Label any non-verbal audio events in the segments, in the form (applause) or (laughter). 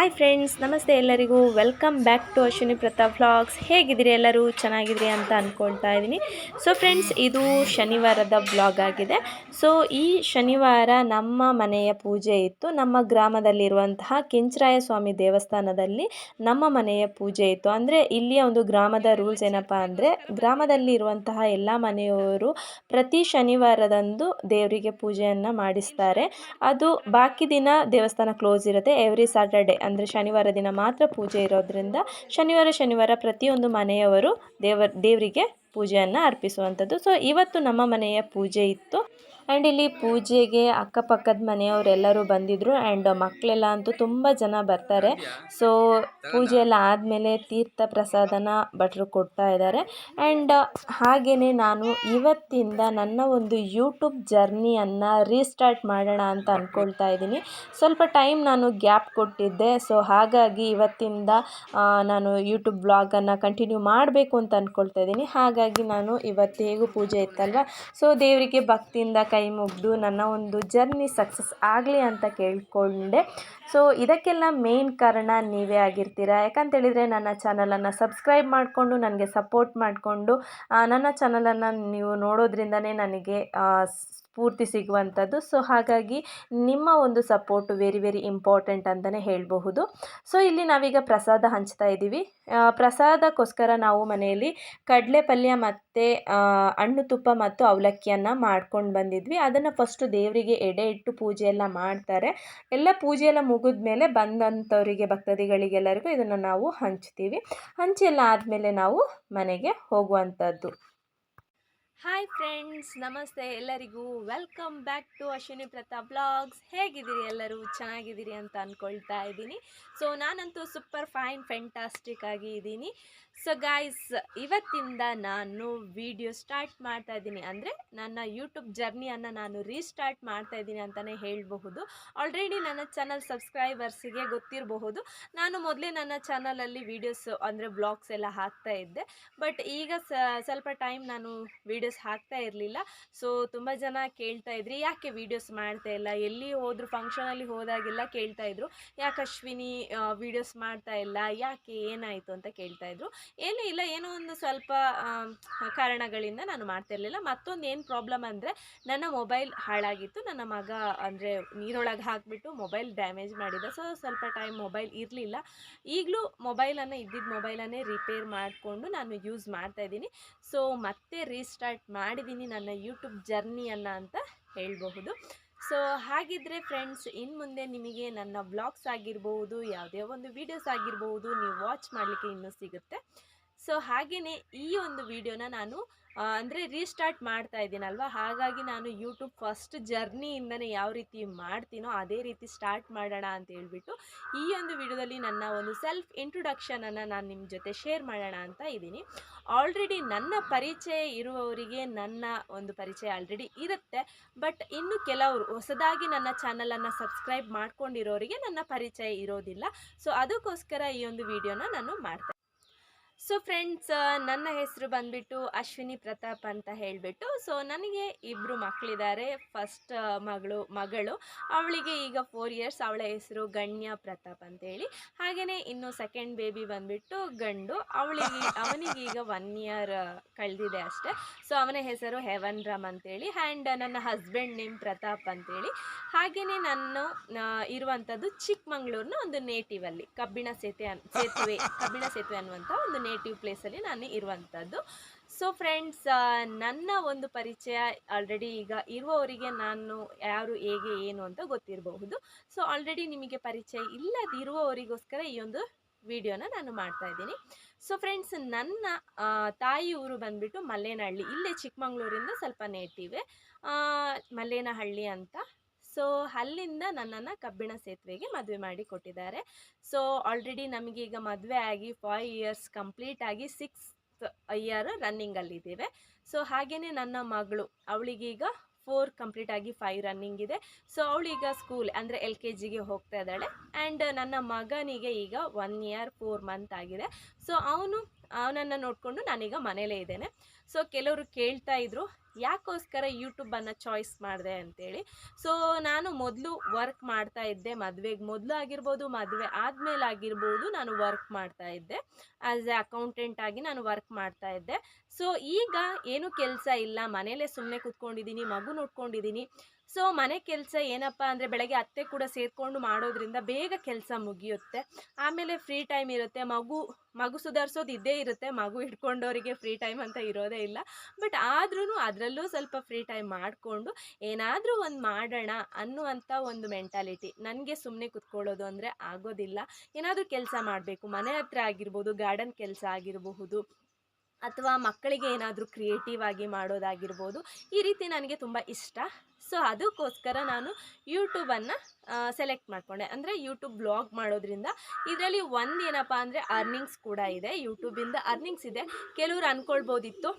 Hi friends ನಮಸ್ತೆ ಎಲ್ಲರಿಗೂ. Welcome back to Ashwini Pratap vlogs ಹೇಗಿದ್ದೀರಿ ಎಲ್ಲರೂ? ಚೆನ್ನಾಗಿದ್ದೀರಿ ಅಂತ ಅಂದ್ಕೊಳ್ತಾ ಇದ್ದೀನಿ. ಸೊ ಫ್ರೆಂಡ್ಸ್ ಇದು ಶನಿವಾರದ ಬ್ಲಾಗ್ ಆಗಿದೆ. ಸೊ ಈ ಶನಿವಾರ ನಮ್ಮ ಮನೆಯ ಪೂಜೆ ಇತ್ತು. ನಮ್ಮ ಗ್ರಾಮದಲ್ಲಿರುವಂತಹ ಕೆಂಚರಾಯ ಸ್ವಾಮಿ ದೇವಸ್ಥಾನದಲ್ಲಿ ನಮ್ಮ ಮನೆಯ ಪೂಜೆ ಇತ್ತು. ಅಂದರೆ ಇಲ್ಲಿಯ ಒಂದು ಗ್ರಾಮದ ರೂಲ್ಸ್ ಏನಪ್ಪ ಅಂದರೆ ಗ್ರಾಮದಲ್ಲಿ ಇರುವಂತಹ ಎಲ್ಲ ಮನೆಯವರು ಪ್ರತಿ ಶನಿವಾರದಂದು ದೇವರಿಗೆ ಪೂಜೆಯನ್ನು ಮಾಡಿಸ್ತಾರೆ. ಅದು ಬಾಕಿ ದಿನ ದೇವಸ್ಥಾನ ಕ್ಲೋಸ್ ಇರುತ್ತೆ. ಎವ್ರಿ ಸ್ಯಾಟರ್ಡೆ ಅಂದರೆ ಶನಿವಾರ ದಿನ ಮಾತ್ರ ಪೂಜೆ ಇರೋದ್ರಿಂದ ಶನಿವಾರ ಶನಿವಾರ ಪ್ರತಿಯೊಂದು ಮನೆಯವರು ದೇವರ್, ದೇವರಿಗೆ ಪೂಜೆಯನ್ನು ಅರ್ಪಿಸುವಂಥದ್ದು. ಸೊ ಇವತ್ತು ನಮ್ಮ ಮನೆಯ ಪೂಜೆ ಇತ್ತು. ಆ್ಯಂಡ್ ಇಲ್ಲಿ ಪೂಜೆಗೆ ಅಕ್ಕಪಕ್ಕದ ಮನೆಯವರೆಲ್ಲರೂ ಬಂದಿದ್ದರು ಆ್ಯಂಡ್ ಮಕ್ಕಳೆಲ್ಲ ಅಂತೂ ತುಂಬ ಜನ ಬರ್ತಾರೆ. ಸೊ ಪೂಜೆ ಎಲ್ಲ ಆದಮೇಲೆ ತೀರ್ಥ ಪ್ರಸಾದನ ಭಟ್ರು ಕೊಡ್ತಾ ಇದ್ದಾರೆ. ಆ್ಯಂಡ್ ಹಾಗೆಯೇ ನಾನು ಇವತ್ತಿಂದ ನನ್ನ ಒಂದು ಯೂಟ್ಯೂಬ್ ಜರ್ನಿಯನ್ನು ರೀಸ್ಟಾರ್ಟ್ ಮಾಡೋಣ ಅಂತ ಅಂದ್ಕೊಳ್ತಾ ಇದ್ದೀನಿ. ಸ್ವಲ್ಪ ಟೈಮ್ ನಾನು ಗ್ಯಾಪ್ ಕೊಟ್ಟಿದ್ದೆ. ಸೊ ಹಾಗಾಗಿ ಇವತ್ತಿಂದ ನಾನು ಯೂಟ್ಯೂಬ್ ಬ್ಲಾಗನ್ನು ಕಂಟಿನ್ಯೂ ಮಾಡಬೇಕು ಅಂತ ಅಂದ್ಕೊಳ್ತಾ ಇದ್ದೀನಿ. ಹಾಗಾಗಿ ನಾನು ಇವತ್ತು ಹೇಗೂ ಪೂಜೆ ಇತ್ತಲ್ವ? ಸೊ ದೇವರಿಗೆ ಭಕ್ತಿಯಿಂದ ಮುಗಿದು ನನ್ನ ಒಂದು ಜರ್ನಿ ಸಕ್ಸಸ್ ಆಗಲಿ ಅಂತ ಕೇಳಿಕೊಂಡೆ. ಸೊ ಇದಕ್ಕೆಲ್ಲ ಮೇನ್ ಕಾರಣ ನೀವೇ ಆಗಿರ್ತೀರಾ? ಯಾಕಂತೇಳಿದರೆ ನನ್ನ ಚಾನಲನ್ನು ಸಬ್ಸ್ಕ್ರೈಬ್ ಮಾಡಿಕೊಂಡು, ನನಗೆ ಸಪೋರ್ಟ್ ಮಾಡಿಕೊಂಡು ನನ್ನ ಚಾನಲನ್ನು ನೀವು ನೋಡೋದ್ರಿಂದನೇ ನನಗೆ ಸ್ಫೂರ್ತಿ ಸಿಗುವಂಥದ್ದು. ಸೊ ಹಾಗಾಗಿ ನಿಮ್ಮ ಒಂದು ಸಪೋರ್ಟು ವೆರಿ ವೆರಿ ಇಂಪಾರ್ಟೆಂಟ್ ಅಂತಲೇ ಹೇಳಬಹುದು. ಸೊ ಇಲ್ಲಿ ನಾವೀಗ ಪ್ರಸಾದ ಹಂಚ್ತಾ ಇದ್ದೀವಿ. ಪ್ರಸಾದಕ್ಕೋಸ್ಕರ ನಾವು ಮನೆಯಲ್ಲಿ ಕಡಲೆ ಪಲ್ಯ ಮತ್ತು ಹಣ್ಣು ತುಪ್ಪ ಮತ್ತು ಅವಲಕ್ಕಿಯನ್ನು ಮಾಡ್ಕೊಂಡು ಬಂದಿದ್ವಿ. ಅದನ್ನು ಫಸ್ಟು ದೇವರಿಗೆ ಎಡೆ ಇಟ್ಟು ಪೂಜೆ ಎಲ್ಲ ಮಾಡ್ತಾರೆ. ಎಲ್ಲ ಪೂಜೆ ಮುಗಿದ ಮೇಲೆ ಬಂದಂಥವರಿಗೆ, ಭಕ್ತಾದಿಗಳಿಗೆಲ್ಲರಿಗೂ ಇದನ್ನು ನಾವು ಹಂಚ್ತೀವಿ. ಹಂಚಿ ಎಲ್ಲ ಆದಮೇಲೆ ನಾವು ಮನೆಗೆ ಹೋಗುವಂಥದ್ದು. ಹಾಯ್ ಫ್ರೆಂಡ್ಸ್ ನಮಸ್ತೆ ಎಲ್ಲರಿಗೂ. Welcome back to Ashwini Pratap vlogs ಹೇಗಿದ್ದೀರಿ ಎಲ್ಲರೂ? ಚೆನ್ನಾಗಿದ್ದೀರಿ ಅಂತ ಅಂದ್ಕೊಳ್ತಾ ಇದ್ದೀನಿ. ಸೊ ನಾನಂತೂ ಸೂಪರ್ ಫೈನ್ ಫೆಂಟಾಸ್ಟಿಕ್ ಆಗಿ ಇದ್ದೀನಿ. ಸೊ ಗಾಯ್ಸ್ ಇವತ್ತಿಂದ ನಾನು ವಿಡಿಯೋ ಸ್ಟಾರ್ಟ್ ಮಾಡ್ತಾ ಇದ್ದೀನಿ. ಅಂದರೆ ನನ್ನ ಯೂಟ್ಯೂಬ್ ಜರ್ನಿಯನ್ನು ನಾನು ರೀಸ್ಟಾರ್ಟ್ ಮಾಡ್ತಾ ಇದ್ದೀನಿ ಅಂತಲೇ ಹೇಳಬಹುದು. ಆಲ್ರೆಡಿ ನನ್ನ ಚಾನಲ್ ಸಬ್ಸ್ಕ್ರೈಬರ್ಸಿಗೆ ಗೊತ್ತಿರಬಹುದು. ನಾನು ಮೊದಲೇ ನನ್ನ ಚಾನಲಲ್ಲಿ ವೀಡಿಯೋಸ್ ಅಂದರೆ ಬ್ಲಾಗ್ಸ್ ಎಲ್ಲ ಹಾಕ್ತಾ ಇದ್ದೆ. ಬಟ್ ಈಗ ಸ್ವಲ್ಪ ಟೈಮ್ ನಾನು ವೀಡಿಯೋಸ್ ಹಾಕ್ತಾ ಇರಲಿಲ್ಲ. ಸೊ ತುಂಬ ಜನ ಕೇಳ್ತಾ ಇದ್ರಿ, ಯಾಕೆ ವೀಡಿಯೋಸ್ ಮಾಡ್ತಾ ಇಲ್ಲ? ಎಲ್ಲಿ ಹೋದರೂ ಫಂಕ್ಷನಲ್ಲಿ ಹೋದಾಗೆಲ್ಲ ಕೇಳ್ತಾ ಇದ್ರು. ಯಾಕೆ ಅಶ್ವಿನಿ ವೀಡಿಯೋಸ್ ಮಾಡ್ತಾ ಇಲ್ಲ? ಯಾಕೆ ಏನಾಯಿತು? ಅಂತ ಕೇಳ್ತಾ ಇದ್ರು. ಏನೂ ಇಲ್ಲ, ಏನೋ ಒಂದು ಸ್ವಲ್ಪ ಕಾರಣಗಳಿಂದ ನಾನು ಮಾಡ್ತಾ ಇರಲಿಲ್ಲ. ಮತ್ತೊಂದು ಏನು ಪ್ರಾಬ್ಲಮ್ ಅಂದರೆ, ನನ್ನ ಮೊಬೈಲ್ ಹಾಳಾಗಿತ್ತು. ನನ್ನ ಮಗ ಅಂದರೆ ನೀರೊಳಗೆ ಹಾಕಿಬಿಟ್ಟು ಮೊಬೈಲ್ ಡ್ಯಾಮೇಜ್ ಮಾಡಿದ. ಸೊ ಸ್ವಲ್ಪ ಟೈಮ್ ಮೊಬೈಲ್ ಇರಲಿಲ್ಲ. ಈಗಲೂ ಮೊಬೈಲನ್ನು ಇದ್ದಿದ್ದ ಮೊಬೈಲನ್ನೇ ರಿಪೇರ್ ಮಾಡಿಕೊಂಡು ನಾನು ಯೂಸ್ ಮಾಡ್ತಾ ಇದ್ದೀನಿ. ಸೊ ಮತ್ತೆ ರೀಸ್ಟಾರ್ಟ್ ಮಾಡಿದ್ದೀನಿ ನನ್ನ ಯೂಟ್ಯೂಬ್ ಜರ್ನಿಯನ್ನು ಅಂತ ಹೇಳಬಹುದು. ಸೊ ಹಾಗಿದ್ರೆ ಫ್ರೆಂಡ್ಸ್ ಇನ್ನು ಮುಂದೆ ನಿಮಗೆ ನನ್ನ ಬ್ಲಾಗ್ಸ್ ಆಗಿರ್ಬೋದು, ಯಾವುದೇ ಒಂದು ವೀಡಿಯೋಸ್ ಆಗಿರ್ಬೋದು, ನೀವು ವಾಚ್ ಮಾಡಲಿಕ್ಕೆ ಇನ್ನೂ ಸಿಗುತ್ತೆ. ಸೊ ಹಾಗೆಯೇ ಈ ಒಂದು ವಿಡಿಯೋನ ನಾನು ಅಂದರೆ ರೀಸ್ಟಾರ್ಟ್ ಮಾಡ್ತಾ ಇದ್ದೀನಲ್ವ? ಹಾಗಾಗಿ ನಾನು ಯೂಟ್ಯೂಬ್ ಫಸ್ಟ್ ಜರ್ನಿಯಿಂದನೇ ಯಾವ ರೀತಿ ಮಾಡ್ತೀನೋ ಅದೇ ರೀತಿ ಸ್ಟಾರ್ಟ್ ಮಾಡೋಣ ಅಂತ ಹೇಳ್ಬಿಟ್ಟು ಈ ಒಂದು ವಿಡಿಯೋದಲ್ಲಿ ನನ್ನ ಒಂದು ಸೆಲ್ಫ್ ಇಂಟ್ರೊಡಕ್ಷನನ್ನು ನಾನು ನಿಮ್ಮ ಜೊತೆ ಶೇರ್ ಮಾಡೋಣ ಅಂತ ಇದ್ದೀನಿ. ಆಲ್ರೆಡಿ ನನ್ನ ಪರಿಚಯ ಇರುವವರಿಗೆ ನನ್ನ ಒಂದು ಪರಿಚಯ ಆಲ್ರೆಡಿ ಇರುತ್ತೆ. ಬಟ್ ಇನ್ನು ಕೆಲವರು ಹೊಸದಾಗಿ ನನ್ನ ಚಾನಲನ್ನು ಸಬ್ಸ್ಕ್ರೈಬ್ ಮಾಡ್ಕೊಂಡಿರೋರಿಗೆ ನನ್ನ ಪರಿಚಯ ಇರೋದಿಲ್ಲ. ಸೊ ಅದಕ್ಕೋಸ್ಕರ ಈ ಒಂದು ವಿಡಿಯೋನ ನಾನು ಮಾಡ್ತೇನೆ ಸೊ ಫ್ರೆಂಡ್ಸ್ ನನ್ನ ಹೆಸರು ಬಂದ್ಬಿಟ್ಟು ಅಶ್ವಿನಿ ಪ್ರತಾಪ್ ಅಂತ ಹೇಳಿಬಿಟ್ಟು ಸೊ ನನಗೆ ಇಬ್ಬರು ಮಕ್ಕಳಿದ್ದಾರೆ ಫಸ್ಟ್ ಮಗಳು ಮಗಳು. ಅವಳಿಗೆ ಈಗ ಫೋರ್ ಇಯರ್ಸ್ ಅವಳ ಹೆಸರು ಗಣ್ಯ ಪ್ರತಾಪ್ ಅಂತೇಳಿ ಹಾಗೆಯೇ ಇನ್ನು ಸೆಕೆಂಡ್ ಬೇಬಿ ಬಂದ್ಬಿಟ್ಟು ಗಂಡು. ಅವಳಿಗೆ ಅವನಿಗೀಗ ಒನ್ ಇಯರ್ ಕಳೆದಿದೆ ಅಷ್ಟೇ. ಸೊ ಅವನ ಹೆಸರು ಹೆವನ್ ರಾಮ್ ಅಂತೇಳಿ ಆ್ಯಂಡ್ ನನ್ನ ಹಸ್ಬೆಂಡ್ ನೇಮ್ ಪ್ರತಾಪ್ ಅಂತೇಳಿ ಹಾಗೆಯೇ ನಾನು ಆ, ಇರುವಂಥದ್ದು ಚಿಕ್ಕಮಂಗ್ಳೂರಿನ ಒಂದು ನೇಟಿವಲ್ಲಿ ಕಬ್ಬಿಣ ಸೇತುವೆ ಸೇತುವೆ (laughs) ಕಬ್ಬಿಣ ಸೇತುವೆ ಅನ್ನುವಂಥ ಒಂದು ನೇಟಿವ್ ಪ್ಲೇಸಲ್ಲಿ ನಾನು ಇರುವಂಥದ್ದು ಸೊ ಫ್ರೆಂಡ್ಸ್ ನನ್ನ ಒಂದು ಪರಿಚಯ ಆಲ್ರೆಡಿ ಈಗ ಇರುವವರಿಗೆ ನಾನು ಯಾರು, ಹೇಗೆ, ಏನು ಅಂತ ಗೊತ್ತಿರಬಹುದು. ಸೊ ಆಲ್ರೆಡಿ ನಿಮಗೆ ಪರಿಚಯ ಇಲ್ಲದಿರುವವರಿಗೋಸ್ಕರ ಈ ಒಂದು ವಿಡಿಯೋನ ನಾನು ಮಾಡ್ತಾ ಇದ್ದೀನಿ. ಸೊ ಫ್ರೆಂಡ್ಸ್ ನನ್ನ ತಾಯಿ ಊರು ಬಂದ್ಬಿಟ್ಟು ಮಲ್ಲೇನಹಳ್ಳಿ. ಇಲ್ಲೇ ಚಿಕ್ಕಮಂಗ್ಳೂರಿಂದ ಸ್ವಲ್ಪ ನೇಟಿವೆ ಮಲ್ಲೇನಹಳ್ಳಿ ಅಂತ ಸೊ, ಅಲ್ಲಿಂದ ನನ್ನನ್ನು ಕಬ್ಬಿಣ ಸೇತುವೆಗೆ ಮದುವೆ ಮಾಡಿ ಕೊಟ್ಟಿದ್ದಾರೆ. ಸೊ ಆಲ್ರೆಡಿ ನಮಗೆ ಈಗ ಮದುವೆ ಆಗಿ ಫೈವ್ ಇಯರ್ಸ್ ಕಂಪ್ಲೀಟ್ ಆಗಿ ಸಿಕ್ಸ್ ಇಯರ್ ರನ್ನಿಂಗಲ್ಲಿದ್ದೇವೆ ಸೊ ಹಾಗೆಯೇ ನನ್ನ ಮಗಳು ಅವಳಿಗೀಗ ಫೋರ್ ಕಂಪ್ಲೀಟ್ ಆಗಿ ಫೈವ್ ರನ್ನಿಂಗ್ ಇದೆ. ಸೊ ಅವಳೀಗ ಸ್ಕೂಲ್ ಅಂದರೆ ಎಲ್ ಕೆ ಜಿಗೆ ಹೋಗ್ತಾ ಇದ್ದಾಳೆ ಆ್ಯಂಡ್ ನನ್ನ ಮಗನಿಗೆ ಈಗ ಒನ್ ಇಯರ್ ಫೋರ್ ಮಂತ್ ಆಗಿದೆ. ಸೊ, ಅವನು, ಅವನನ್ನು ನೋಡಿಕೊಂಡು ನಾನೀಗ ಮನೇಲೇ ಇದ್ದೇನೆ. ಸೊ, ಕೆಲವರು ಕೇಳ್ತಾ ಇದ್ರು ಯಾಕೋಸ್ಕರ ಯೂಟ್ಯೂಬನ್ನು ಚಾಯ್ಸ್ ಮಾಡಿದೆ ಅಂತೇಳಿ. ಸೊ ನಾನು ಮೊದಲು ವರ್ಕ್ ಮಾಡ್ತಾ ಇದ್ದೆ ಮದುವೆಗೆ. ಮೊದಲು ಆಗಿರ್ಬೋದು, ಮದುವೆ ಆದಮೇಲೆ ಆಗಿರ್ಬೋದು ನಾನು ವರ್ಕ್ ಮಾಡ್ತಾ ಇದ್ದೆ. ಆ್ಯಸ್ ಎ ಅಕೌಂಟೆಂಟ್ ಆಗಿ ನಾನು ವರ್ಕ್ ಮಾಡ್ತಾ ಇದ್ದೆ. ಸೊ, ಈಗ ಏನು ಕೆಲಸ ಇಲ್ಲ. ಮನೇಲೇ ಸುಮ್ಮನೆ ಕೂತ್ಕೊಂಡಿದ್ದೀನಿ ಮಗು ನೋಡ್ಕೊಂಡಿದ್ದೀನಿ ಸೊ, ಮನೆ ಕೆಲಸ ಏನಪ್ಪ ಅಂದರೆ ಬೆಳಗ್ಗೆ ಅತ್ತೆ ಕೂಡ ಸೇರಿಕೊಂಡು ಮಾಡೋದ್ರಿಂದ ಬೇಗ ಕೆಲಸ ಮುಗಿಯುತ್ತೆ. ಆಮೇಲೆ ಫ್ರೀ ಟೈಮ್ ಇರುತ್ತೆ. ಮಗು ಮಗು ಸುಧಾರಿಸೋದು ಇದ್ದೇ ಇರುತ್ತೆ. ಮಗು ಹಿಡ್ಕೊಂಡವರಿಗೆ ಫ್ರೀ ಟೈಮ್ ಅಂತ ಇರೋದೇ ಇಲ್ಲ. ಬಟ್ ಆದ್ರೂ ಅದರಲ್ಲೂ ಸ್ವಲ್ಪ ಫ್ರೀ ಟೈಮ್ ಮಾಡಿಕೊಂಡು ಏನಾದರೂ ಒಂದು ಮಾಡೋಣ ಅನ್ನುವಂಥ ಒಂದು ಮೆಂಟಾಲಿಟಿ. ನನಗೆ ಸುಮ್ಮನೆ ಕುತ್ಕೊಳ್ಳೋದು ಅಂದರೆ ಆಗೋದಿಲ್ಲ. ಏನಾದರೂ ಕೆಲಸ ಮಾಡಬೇಕು. ಮನೆ ಹತ್ರ ಆಗಿರ್ಬೋದು, ಗಾರ್ಡನ್ ಕೆಲಸ ಆಗಿರಬಹುದು ಅಥವಾ ಮಕ್ಕಳಿಗೆ ಏನಾದರೂ ಕ್ರಿಯೇಟಿವ್ ಆಗಿ ಮಾಡೋದಾಗಿರ್ಬೋದು, ಈ ರೀತಿ ನನಗೆ ತುಂಬ ಇಷ್ಟ. ಸೊ ಅದಕ್ಕೋಸ್ಕರ ನಾನು ಯೂಟ್ಯೂಬನ್ನು ಸೆಲೆಕ್ಟ್ ಮಾಡಿಕೊಂಡೆ. ಅಂದರೆ ಯೂಟ್ಯೂಬ್ ಬ್ಲಾಗ್ ಮಾಡೋದ್ರಿಂದ ಇದರಲ್ಲಿ ಒಂದು ಏನಪ್ಪ ಅಂದರೆ ಅರ್ನಿಂಗ್ಸ್ ಕೂಡ ಇದೆ. ಯೂಟ್ಯೂಬಿಂದ ಅರ್ನಿಂಗ್ಸ್ ಇದೆ. ಕೆಲವರು ಅಂದ್ಕೊಳ್ಬೋದಿತ್ತು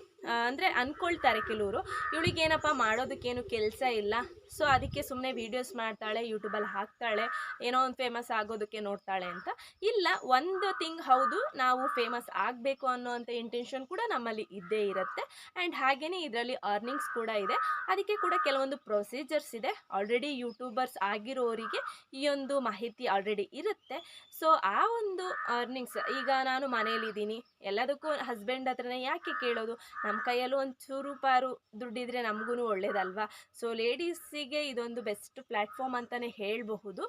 ಅಂದರೆ ಅಂದ್ಕೊಳ್ತಾರೆ ಕೆಲವರು. ಇವಳಿಗೇನಪ್ಪ ಮಾಡೋದಕ್ಕೇನು ಕೆಲಸ ಇಲ್ಲ. ಸೊ ಅದಕ್ಕೆ ಸುಮ್ಮನೆ ವೀಡಿಯೋಸ್ ಮಾಡ್ತಾಳೆ ಯೂಟ್ಯೂಬಲ್ಲಿ ಹಾಕ್ತಾಳೆ, ಏನೋ ಒಂದು ಫೇಮಸ್ ಆಗೋದಕ್ಕೆ ನೋಡ್ತಾಳೆ ಅಂತ. ಇಲ್ಲ, ಒಂದು ಥಿಂಗ್ ಹೌದು, ನಾವು ಫೇಮಸ್ ಆಗಬೇಕು ಅನ್ನೋವಂಥ ಇಂಟೆನ್ಷನ್ ಕೂಡ ನಮ್ಮಲ್ಲಿ ಇದ್ದೇ ಇರುತ್ತೆ. ಆ್ಯಂಡ್ ಹಾಗೆಯೇ ಇದರಲ್ಲಿ ಅರ್ನಿಂಗ್ಸ್ ಕೂಡ ಇದೆ. ಅದಕ್ಕೆ ಕೂಡ ಕೆಲವೊಂದು ಪ್ರೊಸೀಜರ್ಸ್ ಇದೆ. ಆಲ್ರೆಡಿ ಯೂಟ್ಯೂಬರ್ಸ್ ಆಗಿರೋರಿಗೆ ಈ ಒಂದು ಮಾಹಿತಿ ಆಲ್ರೆಡಿ ಇರುತ್ತೆ. ಸೊ ಆ ಒಂದು ಅರ್ನಿಂಗ್ಸ್ ಈಗ ನಾನು ಮನೇಲಿದ್ದೀನಿ ಎಲ್ಲದಕ್ಕೂ ಹಸ್ಬೆಂಡ್ ಹತ್ರನೇ ಯಾಕೆ ಕೇಳೋದು? ನಮ್ಮ ಕೈಯಲ್ಲೂ ಒಂದು ಚೂರು ಪಾರು ದುಡ್ಡಿದ್ರೆ ನಮಗೂ ಒಳ್ಳೇದಲ್ವಾ? ಸೊ ಲೇಡೀಸಿಗೆ ಇದೊಂದು ಬೆಸ್ಟ್ ಪ್ಲ್ಯಾಟ್ಫಾರ್ಮ್ ಅಂತಲೇ ಹೇಳಬಹುದು.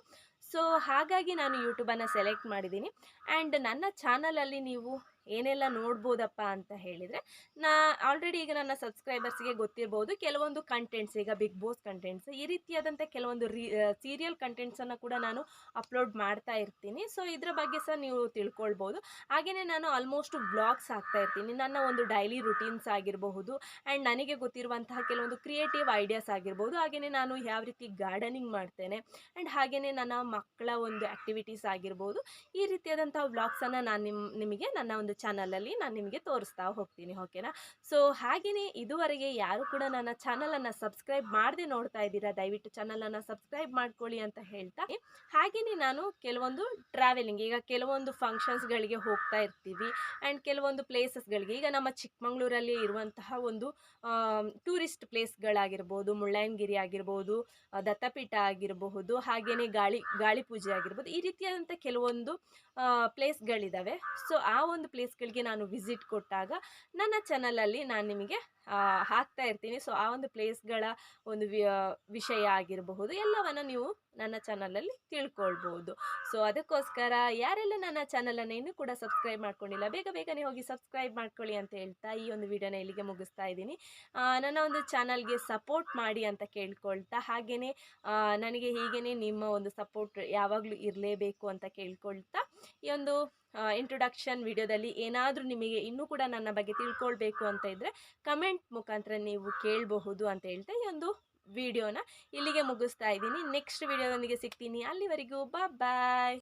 ಸೊ ಹಾಗಾಗಿ ನಾನು ಯೂಟ್ಯೂಬನ್ನು ಸೆಲೆಕ್ಟ್ ಮಾಡಿದ್ದೀನಿ. ಆ್ಯಂಡ್ ನನ್ನ ಚಾನಲಲ್ಲಿ ನೀವು ಏನೆಲ್ಲ ನೋಡ್ಬೋದಪ್ಪ ಅಂತ ಹೇಳಿದರೆ, ನಾ ಆಲ್ರೆಡಿ ಈಗ ನನ್ನ ಸಬ್ಸ್ಕ್ರೈಬರ್ಸ್ಗೆ ಗೊತ್ತಿರ್ಬೋದು, ಕೆಲವೊಂದು ಕಂಟೆಂಟ್ಸ್ ಈಗ ಬಿಗ್ ಬಾಸ್ ಕಂಟೆಂಟ್ಸ್ ಈ ರೀತಿಯಾದಂಥ ಕೆಲವೊಂದು ರೀ ಸೀರಿಯಲ್ ಕಂಟೆಂಟ್ಸನ್ನು ಕೂಡ ನಾನು ಅಪ್ಲೋಡ್ ಮಾಡ್ತಾ ಇರ್ತೀನಿ. ಸೊ ಇದರ ಬಗ್ಗೆ ಸಹ ನೀವು ತಿಳ್ಕೊಳ್ಬೋದು. ಹಾಗೆಯೇ ನಾನು ಆಲ್ಮೋಸ್ಟ್ ಬ್ಲಾಗ್ಸ್ ಹಾಕ್ತಾ ಇರ್ತೀನಿ. ನನ್ನ ಒಂದು ಡೈಲಿ ರುಟೀನ್ಸ್ ಆಗಿರಬಹುದು ಆ್ಯಂಡ್ ನನಗೆ ಗೊತ್ತಿರುವಂತಹ ಕೆಲವೊಂದು ಕ್ರಿಯೇಟಿವ್ ಐಡಿಯಾಸ್ ಆಗಿರ್ಬೋದು ಹಾಗೆಯೇ ನಾನು ಯಾವ ರೀತಿ ಗಾರ್ಡನಿಂಗ್ ಮಾಡ್ತೇನೆ ಆ್ಯಂಡ್ ಹಾಗೆಯೇ ನನ್ನ ಮಕ್ಕಳ ಒಂದು ಆ್ಯಕ್ಟಿವಿಟೀಸ್ ಆಗಿರ್ಬೋದು. ಈ ರೀತಿಯಾದಂಥ ವ್ಲಾಗ್ಸನ್ನು ನಾನು ನಿಮ್ಮ ನಿಮಗೆ ನನ್ನ ಒಂದು ಚಾನಲಲ್ಲಿ ನಾನು ನಿಮಗೆ ತೋರಿಸ್ತಾ ಹೋಗ್ತೀನಿ, ಓಕೆನಾ? ಸೊ ಹಾಗೆಯೇ ಇದುವರೆಗೆ ಯಾರು ಕೂಡ ನನ್ನ ಚಾನಲನ್ನು ಸಬ್ಸ್ಕ್ರೈಬ್ ಮಾಡದೆ ನೋಡ್ತಾ ಇದ್ದೀರಾ? ದಯವಿಟ್ಟು ಚಾನಲನ್ನು ಸಬ್ಸ್ಕ್ರೈಬ್ ಮಾಡ್ಕೊಳ್ಳಿ ಅಂತ ಹೇಳ್ತಾ. ಹಾಗೆಯೇ ನಾನು ಕೆಲವೊಂದು ಟ್ರಾವೆಲಿಂಗ್ ಈಗ ಕೆಲವೊಂದು ಫಂಕ್ಷನ್ಸ್ಗಳಿಗೆ ಹೋಗ್ತಾ ಇರ್ತೀವಿ ಆ್ಯಂಡ್ ಕೆಲವೊಂದು ಪ್ಲೇಸಸ್ಗಳಿಗೆ ಈಗ ನಮ್ಮ ಚಿಕ್ಕಮಂಗ್ಳೂರಲ್ಲಿ ಇರುವಂತಹ ಒಂದು ಟೂರಿಸ್ಟ್ ಪ್ಲೇಸ್ಗಳಾಗಿರ್ಬೋದು ಮುಳ್ಳಯ್ಯನಗಿರಿ ಆಗಿರ್ಬೋದು ದತ್ತಪೀಠ ಆಗಿರಬಹುದು ಹಾಗೆಯೇ ಗಾಳಿ ಗಾಳಿ ಪೂಜೆ ಆಗಿರ್ಬೋದು, ಈ ರೀತಿಯಾದಂಥ ಕೆಲವೊಂದು ಪ್ಲೇಸ್ಗಳಿದ್ದಾವೆ ಸೊ, ಆ ಒಂದು ಪ್ಲೇಸ್ಗಳಿಗೆ ನಾನು ವಿಸಿಟ್ ಕೊಟ್ಟಾಗ ನನ್ನ ಚಾನಲಲ್ಲಿ ನಾನು ನಿಮಗೆ ಹಾಕ್ತಾ ಇರ್ತೀನಿ. ಸೊ ಆ ಒಂದು ಪ್ಲೇಸ್ಗಳ ಒಂದು ವಿಷಯ ಆಗಿರಬಹುದು, ಎಲ್ಲವನ್ನು ನೀವು ನನ್ನ ಚಾನಲಲ್ಲಿ ತಿಳ್ಕೊಳ್ಬೋದು ಸೊ ಅದಕ್ಕೋಸ್ಕರ ಯಾರೆಲ್ಲ ನನ್ನ ಚಾನಲನ್ನು ಇನ್ನೂ ಕೂಡ ಸಬ್ಸ್ಕ್ರೈಬ್ ಮಾಡ್ಕೊಂಡಿಲ್ಲ, ಬೇಗ ಬೇಗನೆ ಹೋಗಿ ಸಬ್ಸ್ಕ್ರೈಬ್ ಮಾಡ್ಕೊಳ್ಳಿ ಅಂತ ಹೇಳ್ತಾ ಈ ಒಂದು ವಿಡಿಯೋನ ಇಲ್ಲಿಗೆ ಮುಗಿಸ್ತಾ ಇದ್ದೀನಿ. ನನ್ನ ಒಂದು ಚಾನಲ್ಗೆ ಸಪೋರ್ಟ್ ಮಾಡಿ ಅಂತ ಕೇಳ್ಕೊಳ್ತಾ ಹಾಗೆಯೇ ನನಗೆ ಹೀಗೇ ನಿಮ್ಮ ಒಂದು ಸಪೋರ್ಟ್ ಯಾವಾಗಲೂ ಇರಲೇಬೇಕು ಅಂತ ಕೇಳ್ಕೊಳ್ತಾ ಈ ಒಂದು ಇಂಟ್ರೊಡಕ್ಷನ್ ವಿಡಿಯೋದಲ್ಲಿ ಏನಾದರೂ ನಿಮಗೆ ಇನ್ನೂ ಕೂಡ ನನ್ನ ಬಗ್ಗೆ ತಿಳ್ಕೊಳ್ಬೇಕು ಅಂತ ಇದ್ದರೆ ಕಮೆಂಟ್ ಮುಖಾಂತರ ನೀವು ಕೇಳಬಹುದು ಅಂತ ಹೇಳ್ತಾ ಈ ಒಂದು ವಿಡಿಯೋನ ಇಲ್ಲಿಗೆ ಮುಗಿಸ್ತಾ ಇದ್ದೀನಿ. ನೆಕ್ಸ್ಟ್ ವಿಡಿಯೋದೊಂದಿಗೆ ಸಿಗ್ತೀನಿ. ಅಲ್ಲಿವರೆಗೂ ಬಾಯ್